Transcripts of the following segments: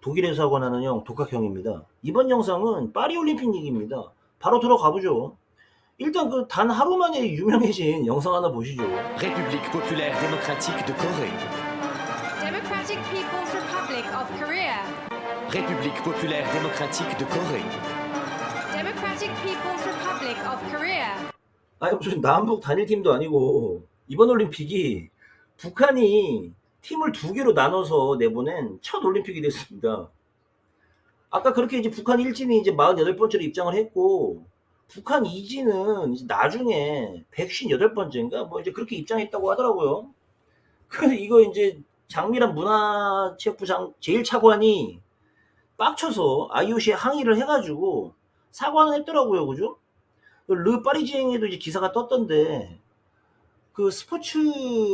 독일에서 하고 나는 형 독학형입니다. 이번 영상은 파리 올림픽 얘기입니다. 바로 들어가 보죠. 일단 그 단 하루 만에 유명해진 영상 하나 보시죠. République populaire démocratique de Corée. Democratic People's Republic of Korea. République populaire démocratique de Corée. Democratic People's Republic of Korea. 아니 무슨 남북 단일팀도 아니고 이번 올림픽이 북한이 팀을 두 개로 나눠서 내보낸 첫 올림픽이 됐습니다. 아까 그렇게 이제 북한 1진이 이제 48번째로 입장을 했고 북한 2진은 이제 나중에 158번째인가 뭐 이제 그렇게 입장했다고 하더라고요. 그래서 이거 이제 장미란 문화체육부 장 제1차관이 빡쳐서 IOC에 항의를 해가지고 사과는 했더라고요, 그죠? 르 파리지앵에도 이제 기사가 떴던데 그 스포츠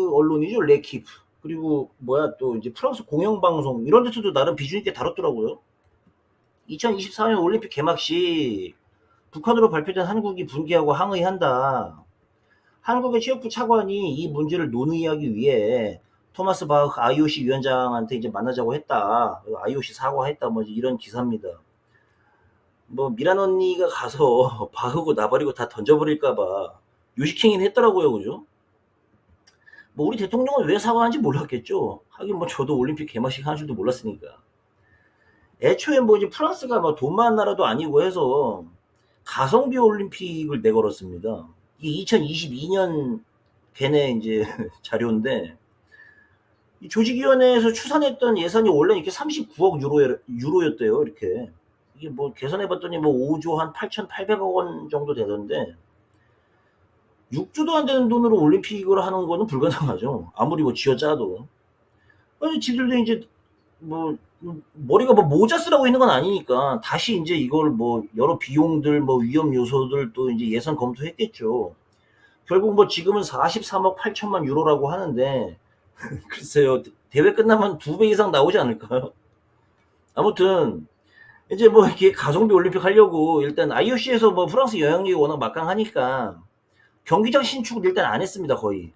언론이죠 레키프 그리고 뭐야 또 이제 프랑스 공영방송 이런 데서도 나름 비중 있게 다뤘더라고요. 2024년 올림픽 개막식 북한으로 발표된 한국이 분개하고 항의한다. 한국의 체육부 차관이 이 문제를 논의하기 위해 토마스 바흐 IOC 위원장한테 이제 만나자고 했다. IOC 사과했다. 뭐 이런 기사입니다. 뭐 미란 언니가 가서 바흐고 나발이고 다 던져버릴까봐 요식행위는 했더라고요, 그죠? 뭐 우리 대통령은 왜 사과한지 몰랐겠죠. 하긴 뭐 저도 올림픽 개막식 한 줄도 몰랐으니까. 애초에 뭐 이제 프랑스가 뭐돈 많은 나라도 아니고 해서 가성비 올림픽을 내걸었습니다. 이게 2022년 걔네 이제 자료인데 이 조직위원회에서 추산했던 예산이 원래 이렇게 39억 유로 유로였대요, 이렇게. 이게 뭐 계산해봤더니 뭐 5조 한 8,800억 원 정도 되던데 6조도 안 되는 돈으로 올림픽을 하는 거는 불가능하죠. 아무리 뭐 쥐어짜도. 아니 지들도 이제 뭐 머리가 뭐 모자 쓰라고 있는 건 아니니까 다시 이제 이걸 뭐 여러 비용들 뭐 위험 요소들 또 이제 예산 검토했겠죠. 결국 뭐 지금은 43억 8천만 유로라고 하는데 글쎄요 대회 끝나면 두 배 이상 나오지 않을까요? 아무튼 이제 뭐 이렇게 가성비 올림픽 하려고 일단 IOC에서 뭐 프랑스 영향력이 워낙 막강하니까 경기장 신축을 일단 안 했습니다 거의.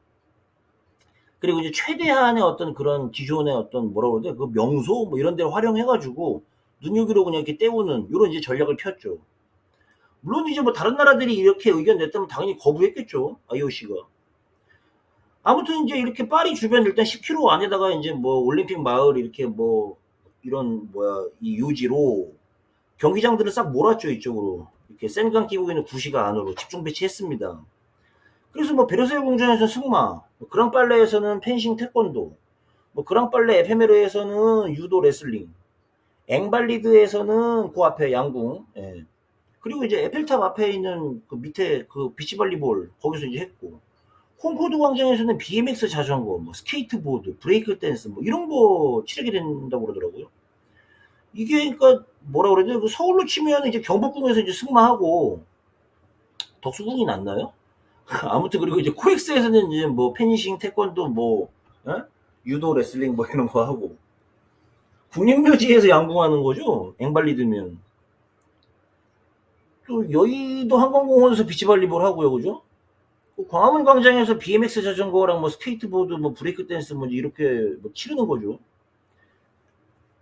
그리고 이제 최대한의 어떤 그런 기존의 어떤 뭐라고 그러죠 그 명소 뭐 이런 데를 활용해가지고 눈요기로 그냥 이렇게 때우는 이런 이제 전략을 폈죠. 물론 이제 뭐 다른 나라들이 이렇게 의견 냈다면 당연히 거부했겠죠 IOC가. 아무튼 이제 이렇게 파리 주변 일단 10km 안에다가 이제 뭐 올림픽 마을 이렇게 뭐 이런 뭐야 이 유지로 경기장들을 싹 몰았죠 이쪽으로 이렇게 센강 끼고 있는 구시가 안으로 집중 배치했습니다. 그래서 뭐 베르사유 궁전에서 승마, 뭐 그랑 빨레에서는 펜싱 태권도, 뭐 그랑 빨레 에페메르에서는 유도 레슬링, 앵발리드에서는 그 앞에 양궁, 예. 그리고 이제 에펠탑 앞에 있는 그 밑에 그 비치발리볼 거기서 이제 했고, 콩코드 광장에서는 BMX 자전거, 뭐 스케이트보드, 브레이크 댄스 뭐 이런 거 치르게 된다고 그러더라고요. 이게 그러니까 뭐라 그러죠? 그 서울로 치면 이제 경복궁에서 이제 승마하고 덕수궁이 낫나요? 아무튼 그리고 이제 코엑스에서는 이제 뭐 펜싱, 태권도, 뭐 에? 유도, 레슬링 뭐 이런 거 하고 국립묘지에서 양궁하는 거죠. 앵발리드면 또 여의도 한강공원에서 비치발리볼 하고요, 그죠? 그 광화문 광장에서 BMX 자전거랑 뭐 스케이트보드, 뭐 브레이크 댄스 뭐 이렇게 뭐 치르는 거죠.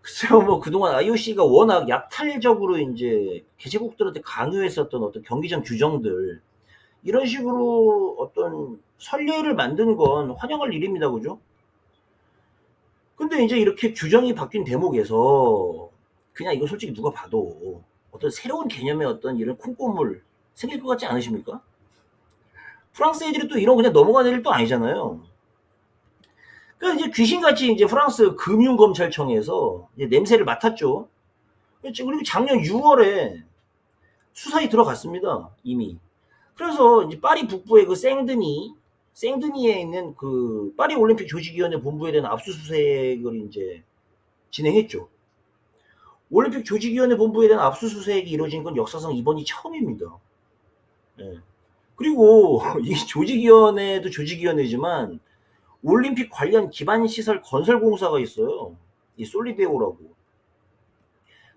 글쎄요, 뭐 그동안 IOC가 워낙 약탈적으로 이제 개최국들한테 강요했었던 어떤 경기장 규정들 이런 식으로 어떤 선례를 만드는 건 환영할 일입니다. 그죠? 근데 이제 이렇게 규정이 바뀐 대목에서 그냥 이거 솔직히 누가 봐도 어떤 새로운 개념의 어떤 이런 콩고물 생길 것 같지 않으십니까? 프랑스 애들이 또 이런 그냥 넘어가는 일도 아니잖아요. 그러니까 이제 귀신같이 이제 프랑스 금융검찰청에서 이제 냄새를 맡았죠. 그리고 작년 6월에 수사에 들어갔습니다. 이미. 그래서 이제 파리 북부의 그 생드니, 생드니에 있는 그 파리 올림픽 조직위원회 본부에 대한 압수수색을 이제 진행했죠. 올림픽 조직위원회 본부에 대한 압수수색이 이루어진 건 역사상 이번이 처음입니다. 예. 그리고 이 조직위원회도 조직위원회지만 올림픽 관련 기반 시설 건설 공사가 있어요. 이 솔리데오라고.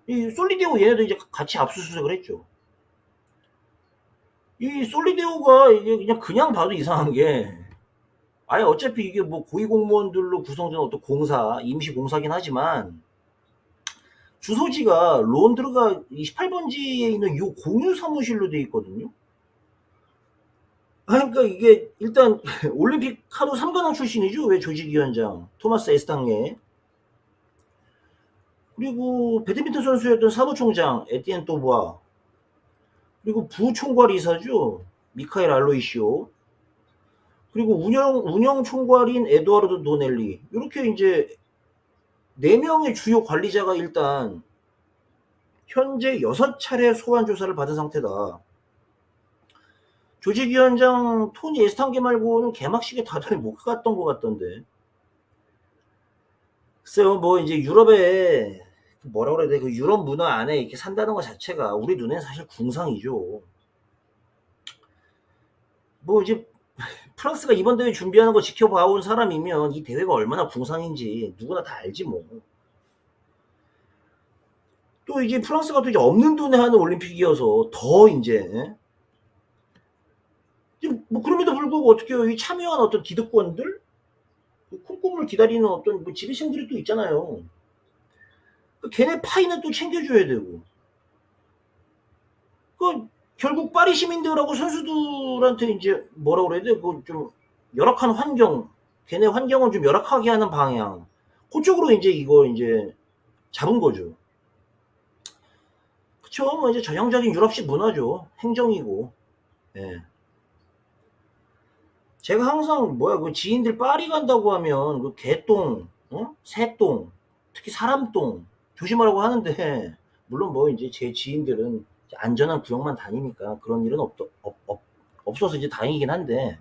이 솔리데오 얘네도 이제 같이 압수수색을 했죠. 이 솔리데오가 이게 그냥 그냥 봐도 이상한 게 아예 어차피 이게 뭐 고위 공무원들로 구성된 어떤 공사 임시 공사긴 하지만 주소지가 론드르가 28번지에 있는 이 공유 사무실로 돼 있거든요. 아, 그러니까 이게 일단 올림픽 하도 3관왕 출신이죠. 왜 조직위원장 토마스 에스탕예 그리고 배드민턴 선수였던 사무총장 에티엔 또보아 그리고 부총괄 이사죠. 미카엘 알로이시오 그리고 운영 운영 총괄인 에드와르도 도넬리 이렇게 이제 네 명의 주요 관리자가 일단 현재 여섯 차례 소환 조사를 받은 상태다. 조직위원장 토니 에스탕게 말고는 개막식에 다들 못 갔던 것 같던데. 글쎄요, 뭐 이제 유럽에 그 뭐라 그래야 돼? 그 유럽 문화 안에 이렇게 산다는 것 자체가 우리 눈엔 사실 궁상이죠. 뭐 이제 프랑스가 이번 대회 준비하는 거 지켜봐온 사람이면 이 대회가 얼마나 궁상인지 누구나 다 알지 뭐. 또 이제 프랑스가 또 이제 없는 돈에 하는 올림픽이어서 더 이제 예? 지금 뭐 그럼에도 불구하고 어떻게? 이 참여한 어떤 기득권들 그 콩고물을 기다리는 어떤 뭐 지배층들이 또 있잖아요. 그 걔네 파이는 또 챙겨줘야 되고. 그 결국 파리 시민들하고 선수들한테 이제 뭐라 그래야 돼? 그좀 열악한 환경, 걔네 환경을 좀 열악하게 하는 방향. 그쪽으로 이제 이거 이제 잡은 거죠. 그쵸? 뭐 이제 전형적인 유럽식 문화죠. 행정이고. 예. 제가 항상 뭐야 그 지인들 파리 간다고 하면 그 개똥, 어? 새똥, 특히 사람똥 조심하라고 하는데 물론 뭐 이제 제 지인들은 안전한 구역만 다니니까 그런 일은 없, 없, 없, 없어서 이제 다행이긴 한데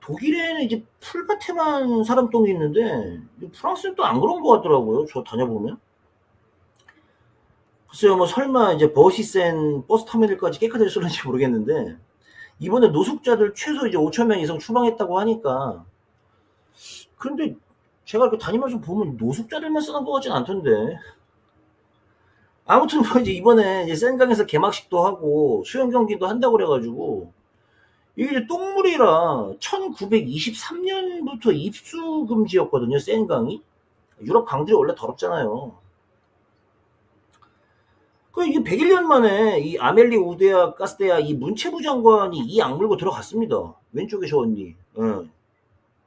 독일에는 이제 풀밭에만 사람똥이 있는데 프랑스는 또 안 그런 것 같더라고요. 저 다녀보면. 글쎄요, 뭐 설마 이제 버시센 버스 터미널까지 깨끗하게 쏠는지 모르겠는데 이번에 노숙자들 최소 이제 5천 명 이상 추방했다고 하니까 그런데 제가 이렇게 다니면서 보면 노숙자들만 쓰는 것 같진 않던데 아무튼 뭐 이제 이번에 이제 센강에서 개막식도 하고 수영 경기도 한다고 그래가지고 이게 이제 똥물이라 1923년부터 입수 금지였거든요 센강이 유럽 강들이 원래 더럽잖아요 그 이게 101년 만에 이 아멜리 우데아 가스데아 이 문체부 장관이 이 악물고 들어갔습니다. 왼쪽에 저 언니. 예.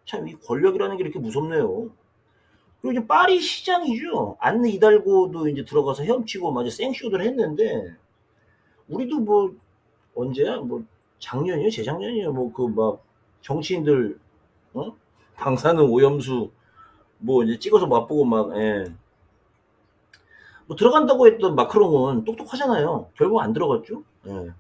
참 이 권력이라는 게 이렇게 무섭네요. 그리고 이제 파리 시장이죠. 안느 이달고도 이제 들어가서 헤엄치고 마저 생쇼를 했는데 우리도 뭐 언제야? 뭐 작년이요? 재작년이요? 뭐 그 막 정치인들 어? 방사능 오염수 뭐 이제 찍어서 맛보고 막 예. 뭐 들어간다고 했던 마크롱은 똑똑하잖아요. 결국 안 들어갔죠. 예.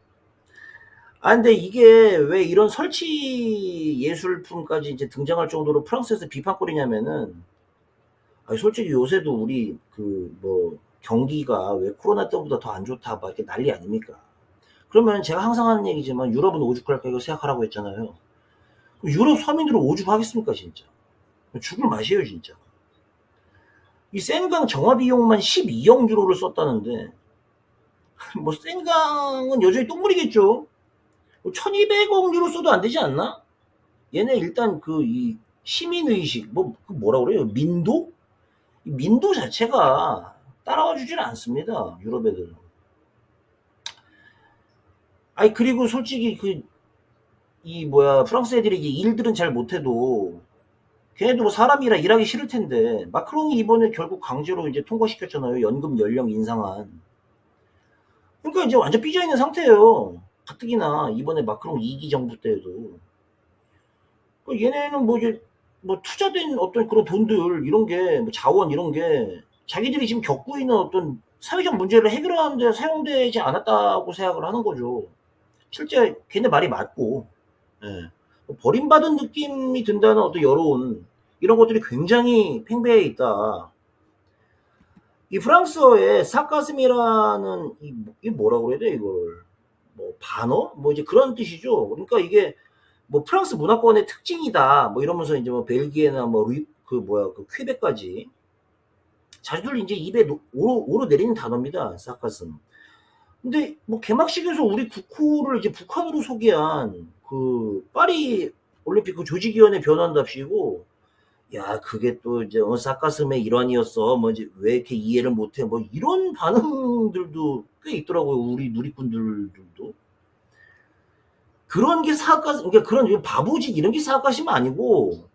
아 근데 이게 왜 이런 설치 예술품까지 이제 등장할 정도로 프랑스에서 비판거리냐면은 아니 솔직히 요새도 우리 그 뭐 경기가 왜 코로나 때보다 더 안 좋다 막 이렇게 난리 아닙니까? 그러면 제가 항상 하는 얘기지만 유럽은 오죽할까 이거 생각하라고 했잖아요. 유럽 서민들은 오죽하겠습니까 진짜? 죽을 맛이에요 진짜. 이 센강 정화 비용만 12억 유로를 썼다는데 뭐 센강은 여전히 똥물이겠죠. 1200억 유로 써도 안 되지 않나? 얘네 일단 그 이 시민 의식 뭐 그 뭐라 그래요? 민도? 이 민도 자체가 따라와 주질 않습니다. 유럽 애들은. 아니 그리고 솔직히 그 이 뭐야 프랑스 애들이 이 일들은 잘 못해도 걔네도 뭐 사람이라 일하기 싫을 텐데 마크롱이 이번에 결국 강제로 이제 통과시켰잖아요. 연금 연령 인상안. 그러니까 이제 완전 삐져 있는 상태예요. 가뜩이나 이번에 마크롱 2기 정부 때에도 그 얘네는 뭐 이제 뭐 투자된 어떤 그런 돈들 이런 게 뭐 자원 이런 게 자기들이 지금 겪고 있는 어떤 사회적 문제를 해결하는 데 사용되지 않았다고 생각을 하는 거죠. 실제 걔네 말이 맞고 예. 버림받은 느낌이 든다는 어떤 여론 이런 것들이 굉장히 팽배해 있다. 이 프랑스어에 사카스미라는 이, 뭐- 이게 뭐라 그래야 돼 이걸 뭐 반어 뭐 이제 그런 뜻이죠. 그러니까 이게 뭐 프랑스 문화권의 특징이다 뭐 이러면서 이제 뭐 벨기에나 뭐 그 뭐야 그 퀴벡까지 자주들 이제 입에 노- 오로, 오로 내리는 단어입니다. 사카스는. 근데 뭐 개막식에서 우리 국호를 이제 북한으로 소개한 그 파리 올림픽 그 조직위원회 변환답시고 야, 그게 또 이제 어, 싹가슴의 일환이었어. 뭐 이제 왜 이렇게 이해를 못해? 뭐 이런 반응들도 꽤 있더라고요. 우리 누리꾼들도. 그런 게 사악가심, 그러니까 그런 바보짓 이런 게 사악가심 아니고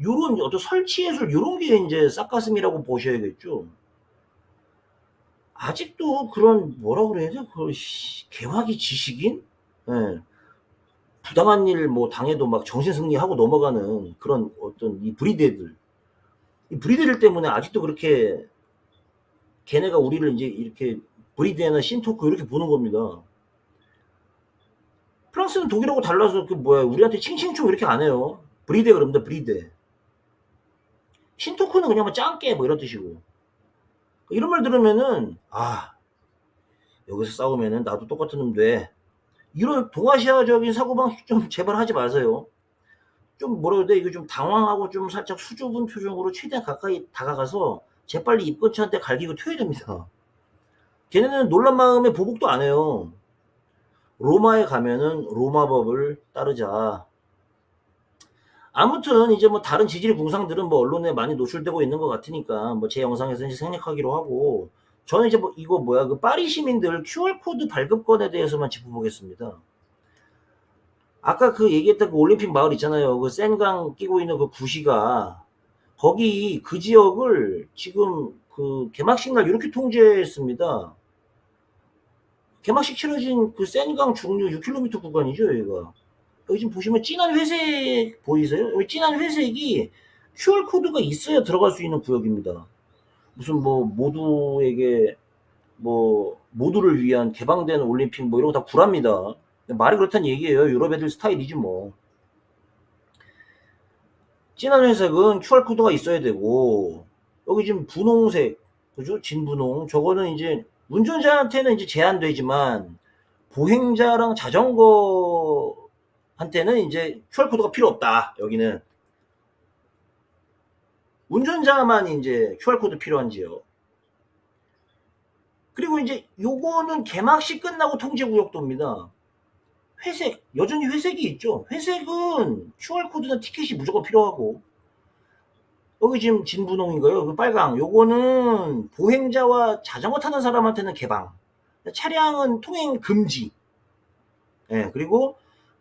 요런 어떤 설치 예술 요런 게 이제 싹가슴이라고 보셔야겠죠. 아직도 그런 뭐라 그래야 돼? 그 씨, 개화기 지식인? 예. 부당한 일 뭐 당해도 막 정신 승리하고 넘어가는 그런 어떤 이 브리드들. 이 브리드들 때문에 아직도 그렇게 걔네가 우리를 이제 이렇게 브리드나 신토크 이렇게 보는 겁니다. 프랑스는 독일하고 달라서 그 뭐야 우리한테 칭칭총 이렇게 안 해요. 브리드 그럽니다 브리드. 신토크는 그냥 뭐 짱깨 뭐 이런 뜻이고. 이런 말 들으면은 아 여기서 싸우면은 나도 똑같은 놈 돼. 이런 동아시아적인 사고방식 좀 제발 하지 마세요. 좀 뭐라 돼? 이거 좀 당황하고 좀 살짝 수줍은 표정으로 최대한 가까이 다가가서 재빨리 입건치한테 갈기고 튀어야 됩니다. 걔네는 놀란 마음에 보복도 안 해요. 로마에 가면은 로마법을 따르자. 아무튼 이제 뭐 다른 지질 궁상들은 뭐 언론에 많이 노출되고 있는 것 같으니까 뭐 제 영상에서 이제 생략하기로 하고 저는 이제 뭐 이거 뭐야 그 파리 시민들 QR 코드 발급권에 대해서만 짚어보겠습니다. 아까 그 얘기했던 그 올림픽 마을 있잖아요. 그 센강 끼고 있는 그 구시가 거기 그 지역을 지금 그 개막식 날 이렇게 통제했습니다. 개막식 치러진 그 센강 중류 6km 구간이죠, 여기가. 여기 지금 보시면 진한 회색 보이세요? 여기 진한 회색이 QR 코드가 있어야 들어갈 수 있는 구역입니다. 무슨 뭐 모두에게 뭐 모두를 위한 개방된 올림픽 뭐 이런 거 다 구랍니다. 말이 그렇다는 얘기예요. 유럽 애들 스타일이지 뭐. 진한 회색은 QR 코드가 있어야 되고 여기 지금 분홍색 그죠? 진분홍 저거는 이제 운전자한테는 이제 제한되지만 보행자랑 자전거한테는 이제 QR 코드가 필요 없다. 여기는 운전자만 이제 QR 코드 필요한 지역. 그리고 이제 요거는 개막식 끝나고 통제 구역도입니다. 회색, 여전히 회색이 있죠. 회색은 QR 코드나 티켓이 무조건 필요하고. 여기 지금 진분홍인가요? 그 빨강. 요거는 보행자와 자전거 타는 사람한테는 개방. 차량은 통행 금지. 예, 그리고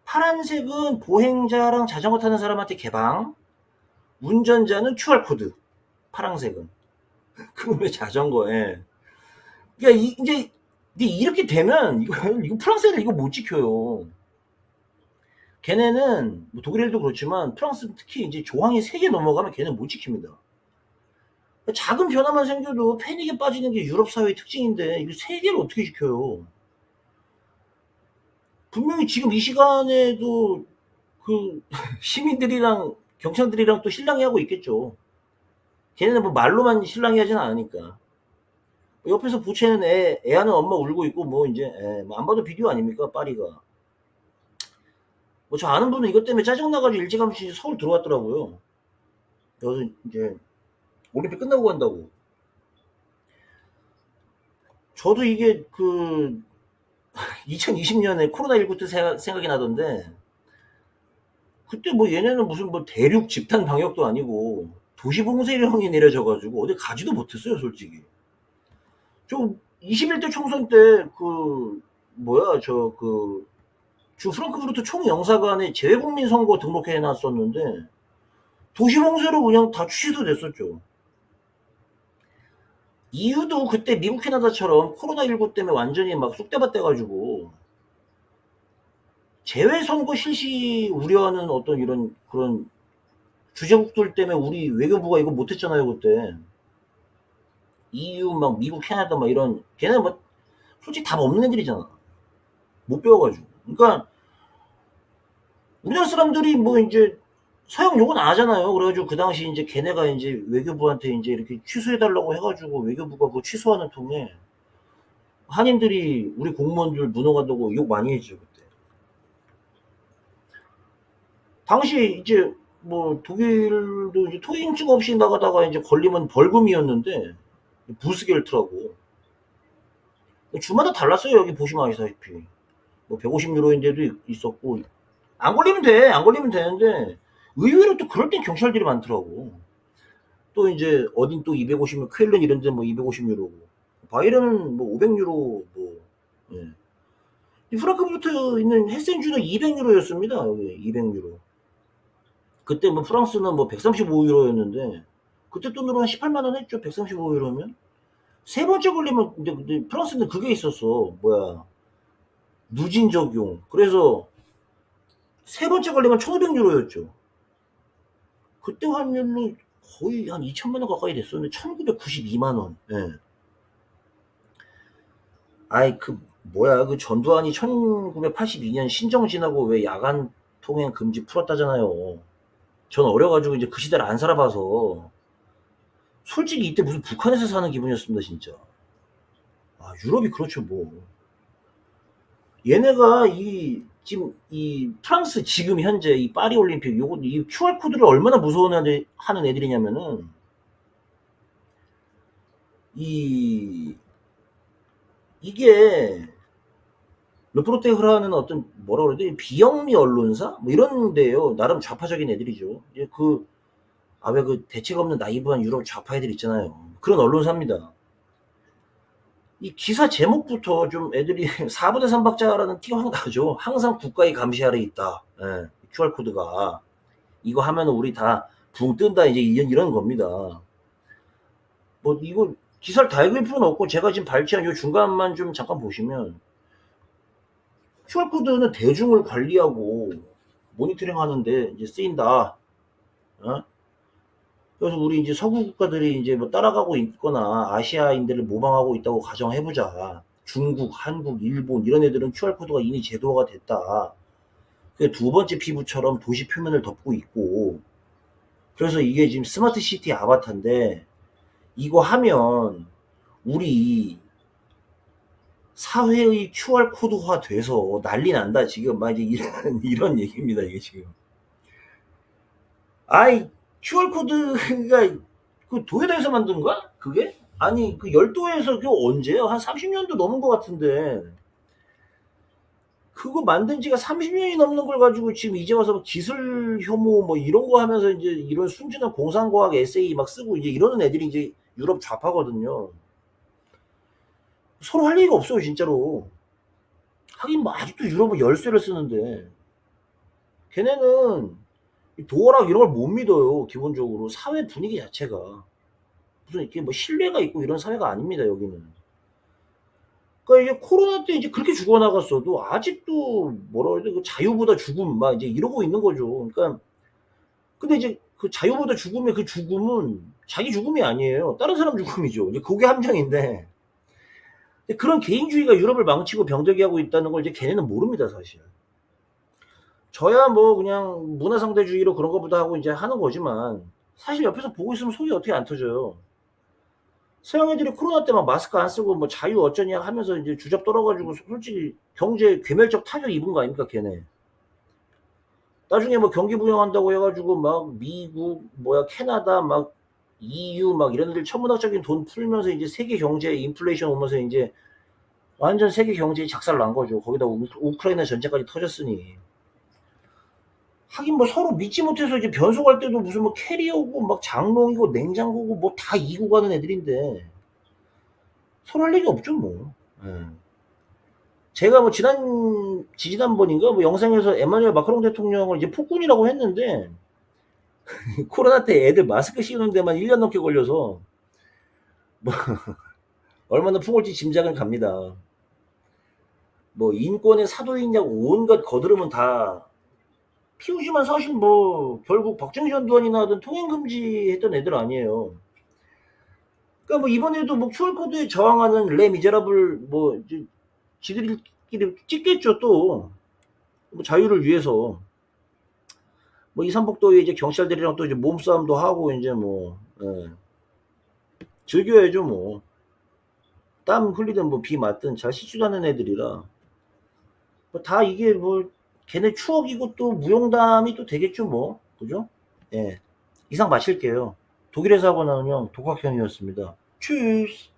파란색은 보행자랑 자전거 타는 사람한테 개방. 운전자는 QR코드. 파란색은. 그럼 왜 자전거에. 그러니까 이, 이제 이렇게 되면 이거 이거 프랑스 애들 이거 못 지켜요. 걔네는 뭐 독일 애들도 그렇지만 프랑스 특히 이제 조항이 3개 넘어가면 걔는 못 지킵니다. 작은 변화만 생겨도 패닉에 빠지는 게 유럽 사회의 특징인데 이거 3개를 어떻게 지켜요? 분명히 지금 이 시간에도 그 시민들이랑 경찰들이랑 또 실랑이 하고 있겠죠. 걔네는 뭐 말로만 실랑이 하진 않으니까. 옆에서 부채는 애, 애 하는 엄마 울고 있고, 뭐, 이제, 에, 뭐 안 봐도 비디오 아닙니까, 파리가. 뭐, 저 아는 분은 이것 때문에 짜증나가지고 일찌감치 서울 들어왔더라고요. 여기서 이제, 올림픽 끝나고 간다고. 저도 이게 그, 2020년에 코로나19 때 생각- 생각이 나던데, 그때 뭐 얘네는 무슨 뭐 대륙 집단 방역도 아니고, 도시봉쇄령이 내려져가지고, 어디 가지도 못했어요, 솔직히. 저 21대 총선 때 그 뭐야 저 그 주 프랑크푸르트 총영사관에 재외국민 선거 등록해 놨었는데 도시봉쇄로 그냥 다 취소됐었죠. 이유도 그때 미국 캐나다처럼 코로나19 때문에 완전히 막 쑥대밭 돼가지고 재외 선거 실시 우려하는 어떤 이런 그런 주재국들 때문에 우리 외교부가 이거 못했잖아요 그때. EU 막 미국 캐나다 막 이런 걔네 뭐 솔직히 답 없는 애들이잖아. 못 배워가지고. 그러니까 우리나라 사람들이 뭐 이제 서양 욕은 안 하잖아요. 그래가지고 그 당시 이제 걔네가 이제 외교부한테 이제 이렇게 취소해달라고 해가지고 외교부가 그 취소하는 통에 한인들이 우리 공무원들 무능하다고 욕 많이 그때 당시 이제 뭐 독일도 이제 통행증 없이 나가다가 이제 걸리면 벌금이었는데 부스겔트라고. 주마다 달랐어요. 여기 보시면 아시다시피. 뭐 150유로인데도 있었고. 안 걸리면 돼. 안 걸리면 되는데 의외로 또 그럴 땐 경찰들이 많더라고. 또 이제 어딘 또 250유로, 쾰른 이런 데 뭐 250유로고, 바이런은 뭐 500유로, 뭐, 예. 이 프랑크푸르트에 있는 헤센주는 200유로였습니다. 여기 200유로. 그때 뭐 프랑스는 뭐 135유로였는데, 그때 돈으로 한 18만 원 했죠. 135유로면. 세 번째 걸리면, 근데, 근데 프랑스는 그게 있었어. 뭐야. 누진 적용. 그래서, 세 번째 걸리면 1500유로였죠. 그때 환율로 거의 한 2천만 원 가까이 됐었는데, 1992만 원. 예. 아이, 그, 뭐야. 그 전두환이 1982년 신정 지나고 왜 야간 통행 금지 풀었다잖아요. 전 어려가지고 이제 그 시대를 안 살아봐서, 솔직히 이때 무슨 북한에서 사는 기분이었습니다, 진짜. 아, 유럽이 그렇죠, 뭐. 얘네가 이, 지금 이 프랑스 지금 현재 이 파리 올림픽 요거 이 QR 코드를 얼마나 무서워하는 하는 애들이냐면은 이 이게 르프로테흐라는 어떤 뭐라 그래야 돼 비영리 언론사 뭐 이런데요 나름 좌파적인 애들이죠 이제 그아 왜 그 대책 없는 나이브한 유럽 좌파 애들 있잖아요 그런 언론사입니다 이 기사 제목부터 좀 애들이 4분의 3박자라는 티가 확 나죠. 항상 국가의 감시 아래 있다. 예, QR코드가. 이거 하면 우리 다 붕 뜬다. 이제 이런, 이런 겁니다. 뭐, 이거 기사를 다 읽을 필요는 없고, 제가 지금 발췌한 요 중간만 좀 잠깐 보시면, QR코드는 대중을 관리하고 모니터링 하는데 이제 쓰인다. 어? 그래서 우리 이제 서구 국가들이 이제 뭐 따라가고 있거나 아시아인들을 모방하고 있다고 가정해보자. 중국, 한국, 일본 이런 애들은 QR코드가 이미 제도화가 됐다. 그 두 번째 피부처럼 도시 표면을 덮고 있고 그래서 이게 지금 스마트 시티 아바타인데 이거 하면 우리 사회의 QR코드화 돼서 난리 난다 지금 막 이런 이런 얘기입니다 이게 지금 아이 QR코드가 그 도에다에서 만든 거야? 그게? 아니 그 열도에서 그게 언제요? 한 30년도 넘은 것 같은데 그거 만든 지가 30년이 넘는 걸 가지고 지금 이제 와서 기술 혐오 뭐 이런 거 하면서 이제 이런 순진한 공상과학 에세이 막 쓰고 이제 이러는 애들이 이제 유럽 좌파거든요. 서로 할 얘기가 없어요 진짜로. 하긴 뭐 아직도 유럽은 열쇠를 쓰는데 걔네는 이 도어락 이런 걸 못 믿어요. 기본적으로 사회 분위기 자체가 무슨 이렇게 뭐 신뢰가 있고 이런 사회가 아닙니다. 여기는. 그러니까 이게 코로나 때 이제 그렇게 죽어나갔어도 아직도 뭐라 그래야 돼? 그 자유보다 죽음 막 이제 이러고 있는 거죠. 그러니까 근데 이제 그 자유보다 죽음의 그 죽음은 자기 죽음이 아니에요. 다른 사람 죽음이죠. 이제 그게 함정인데 그런 개인주의가 유럽을 망치고 병들게 하고 있다는 걸 이제 걔네는 모릅니다, 사실. 저야 뭐 그냥 문화상대주의로 그런 것보다 하고 이제 하는 거지만 사실 옆에서 보고 있으면 속이 어떻게 안 터져요. 서양 애들이 코로나 때 막 마스크 안 쓰고 뭐 자유 어쩌냐 하면서 이제 주접 떨어가지고 솔직히 경제 괴멸적 타격 입은 거 아닙니까 걔네. 나중에 뭐 경기 부양한다고 해가지고 막 미국 뭐야 캐나다 막 EU 막 이런 애들 천문학적인 돈 풀면서 이제 세계 경제 인플레이션 오면서 이제 완전 세계 경제에 작살 난 거죠. 거기다 우, 우크라이나 전쟁까지 터졌으니. 하긴 뭐 서로 믿지 못해서 이제 변속할 때도 무슨 뭐 캐리어고 막 장롱이고 냉장고고 뭐 다 이고 가는 애들인데 서로 할 얘기 없죠 뭐. 예. 제가 뭐 지난 지지난번인가 뭐 영상에서 에마뉴엘 마크롱 대통령을 이제 폭군이라고 했는데 코로나 때 애들 마스크 씌우는 데만 1년 넘게 걸려서 뭐 얼마나 풍을지 짐작은 갑니다. 뭐 인권의 사도이냐고 온갖 거드름은 다 피우지만 사실 뭐 결국 박정희 전두환이나 하던 통행 금지 했던 애들 아니에요. 그러니까 뭐 이번에도 뭐 QR코드에 저항하는 레 미제라블 뭐 지들끼리 찍겠죠 또. 뭐 자유를 위해서. 뭐 이산복도에 이제 경찰들이랑 또 이제 몸싸움도 하고 이제 뭐 예. 즐겨야죠 뭐. 땀 흘리든 뭐 비 맞든 잘 씻지도 않는 애들이라. 뭐 다 이게 뭐 걔네 추억이고 또 무용담이 또 되겠죠 뭐 그죠? 예 이상 마칠게요 독일에서 하고 나온 형 독학형이었습니다 추스